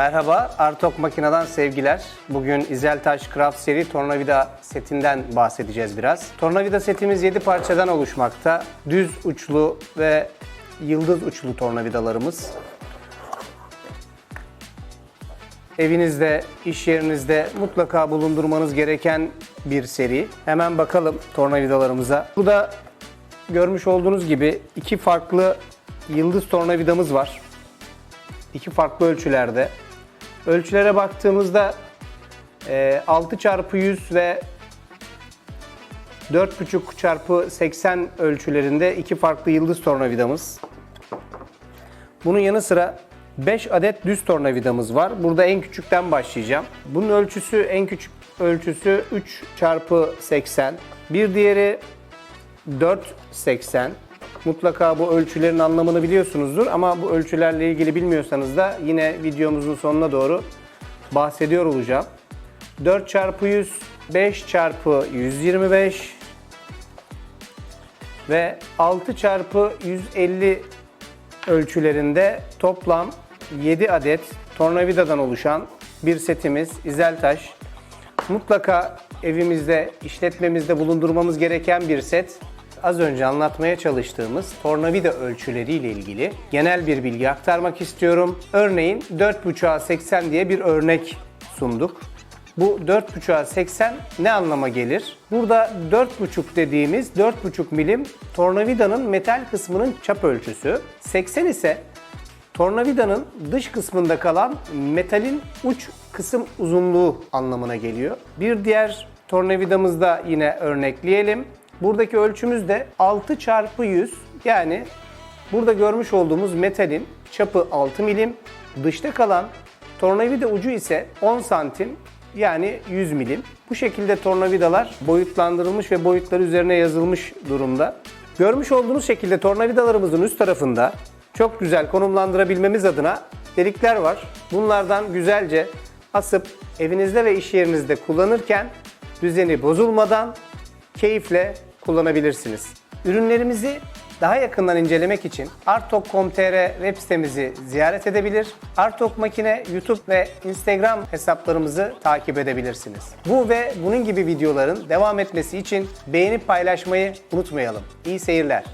Merhaba, Artok Makina'dan sevgiler. Bugün İzeltaş Craft seri tornavida setinden bahsedeceğiz biraz. Tornavida setimiz 7 parçadan oluşmakta. Düz uçlu ve yıldız uçlu tornavidalarımız. Evinizde, iş yerinizde mutlaka bulundurmanız gereken bir seri. Hemen bakalım tornavidalarımıza. Burada görmüş olduğunuz gibi iki farklı yıldız tornavidamız var. İki farklı ölçülerde. Ölçülere baktığımızda e, 6 çarpı 100 ve 4,5 çarpı 80 ölçülerinde iki farklı yıldız tornavidamız. Bunun yanı sıra 5 adet düz tornavidamız var. Burada en küçükten başlayacağım. Bunun ölçüsü en küçük ölçüsü 3 çarpı 80. Bir diğeri 4.80. Mutlaka bu ölçülerin anlamını biliyorsunuzdur ama bu ölçülerle ilgili bilmiyorsanız da yine videomuzun sonuna doğru bahsediyor olacağım. 4 çarpı 100, 5 çarpı 125 ve 6 çarpı 150 ölçülerinde toplam 7 adet tornavidadan oluşan bir setimiz İzeltaş. Mutlaka evimizde, işletmemizde bulundurmamız gereken bir set. Az önce anlatmaya çalıştığımız tornavida ölçüleriyle ilgili genel bir bilgi aktarmak istiyorum. Örneğin 4.5'a 80 diye bir örnek sunduk. Bu 4.5'a 80 ne anlama gelir? Burada 4.5 dediğimiz 4.5 milim tornavidanın metal kısmının çap ölçüsü. 80 ise tornavidanın dış kısmında kalan metalin uç kısım uzunluğu anlamına geliyor. Bir diğer tornavidamızda yine örnekleyelim. Buradaki ölçümüz de 6 çarpı 100 yani burada görmüş olduğumuz metalin çapı 6 milim, dışta kalan tornavida ucu ise 10 santim yani 100 milim. Bu şekilde tornavidalar boyutlandırılmış ve boyutları üzerine yazılmış durumda. Görmüş olduğunuz şekilde tornavidalarımızın üst tarafında çok güzel konumlandırabilmemiz adına delikler var. Bunlardan güzelce asıp evinizde ve iş yerinizde kullanırken düzeni bozulmadan keyifle kullanabilirsiniz. Ürünlerimizi daha yakından incelemek için artok.com.tr web sitemizi ziyaret edebilir. Artok Makine YouTube ve Instagram hesaplarımızı takip edebilirsiniz. Bu ve bunun gibi videoların devam etmesi için beğenip paylaşmayı unutmayalım. İyi seyirler.